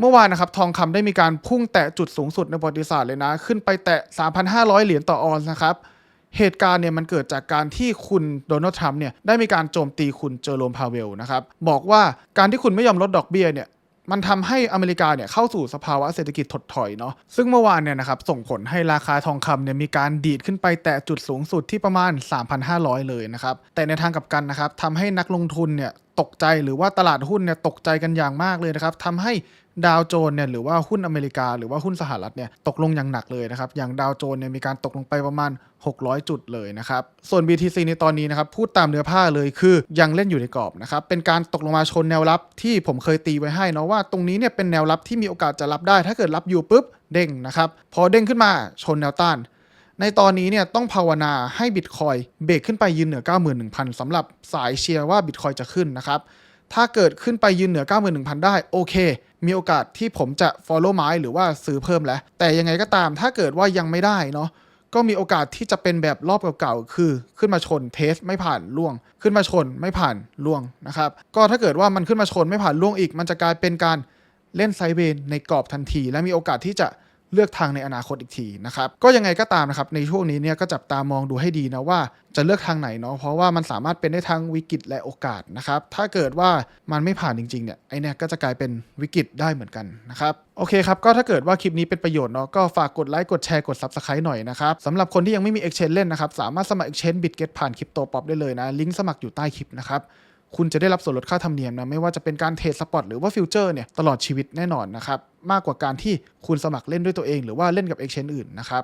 เมื่อวานนะครับทองคำได้มีการพุ่งแตะจุดสูงสุดในประวัติศาสตร์เลยนะ ขึ้นไปแตะ 3,500 เหรียญต่อออนซ์นะครับ เหตุการณ์เนี่ยมันเกิดจากการที่คุณโดนัลด์ทรัมป์เนี่ยได้มีการโจมตีคุณเจอโรมพาเวลนะครับ บอกว่าการที่คุณไม่ยอมลดดอกเบี้ยเนี่ยมันทำให้อเมริกาเนี่ยเข้าสู่สภาวะเศรษฐกิจถดถอยเนาะซึ่งเมื่อวานเนี่ยนะครับส่งผลให้ราคาทองคำเนี่ยมีการดีดขึ้นไปแตะจุดสูงสุดที่ประมาณ 3,500 เลยนะครับ แต่ในทางกลับกันนะครับทำให้นักลงทุนเนี่ย ตกใจหรือว่าตลาดหุ้นเนี่ยตกใจกันอย่างมากเลยนะครับทำให้ดาวโจนเนี่ยหรือว่าหุ้นอเมริกา หรือว่าหุ้นสหรัฐเนี่ยตกลงอย่างหนักเลยนะครับ อย่างดาวโจนเนี่ยมีการตกลงไปประมาณ 600 จุดเลยนะครับ ส่วน BTC ในตอนนี้นะครับพูดตามเนื้อผ้าเลยคือยังเล่นอยู่ในกรอบนะครับ เป็นการตกลงมาชนแนวรับที่ผมเคยตีไว้ให้นะว่าตรงนี้เนี่ยเป็นแนวรับที่มีโอกาสจะรับได้ ถ้าเกิดรับอยู่ปุ๊บเด้งนะครับ พอเด้งขึ้นมาชนแนวต้าน ในตอนนี้เนี่ยต้องภาวนาให้บิตคอยเบรกขึ้นไปยืนเหนือ 91,000สำหรับสายเชียร์ว่าบิตคอยจะขึ้นนะครับ ถ้าเกิดขึ้นไปยืนเหนือ 91,000 ได้โอเค มีโอกาสที่ผมจะ follow ไม้หรือว่าซื้อเพิ่มแล้ว แต่ยังไงก็ตามถ้าเกิดว่ายังไม่ได้เนาะก็มีโอกาสที่จะเป็นแบบรอบเก่าๆ คือขึ้นมาชนเทสไม่ผ่านล่วง ขึ้นมาชนไม่ผ่านล่วงนะครับ ก็ถ้าเกิดว่ามันขึ้นมาชนไม่ผ่านล่วงอีก มันจะกลายเป็นการเล่นไซเวย์ในกรอบทันที และมีโอกาสที่จะ เลือกทางในอนาคตอีกทีนะครับก็ยังไงก็ตามนะครับในช่วงนี้เนี่ยก็จับตามองดูให้ดีนะว่าจะเลือกทางไหนเนาะเพราะว่ามันสามารถเป็นได้ทั้งวิกฤตและโอกาสนะครับถ้าเกิดว่ามันไม่ผ่านจริงๆเนี่ยไอเนี่ยก็จะกลายเป็นวิกฤตได้เหมือนกันนะครับโอเคครับก็ถ้าเกิดว่าคลิปนี้เป็นประโยชน์เนาะก็ฝากกดไลค์กดแชร์กด Subscribe หน่อยนะครับสำหรับคนที่ยังไม่มี Exchange เล่นนะครับสามารถสมัคร Exchange BitGet ผ่านคริปโตป๊อปได้เลยนะลิงก์สมัครอยู่ใต้คลิปนะครับ คุณจะได้รับส่วนลดค่าธรรมเนียมนะไม่ว่าจะเป็นการเทรดสปอตหรือว่าฟิวเจอร์เนี่ยตลอดชีวิตแน่นอนนะครับมากกว่าการที่คุณสมัครเล่นด้วยตัวเอง หรือว่าเล่นกับเอ็กชแนนอื่นนะครับ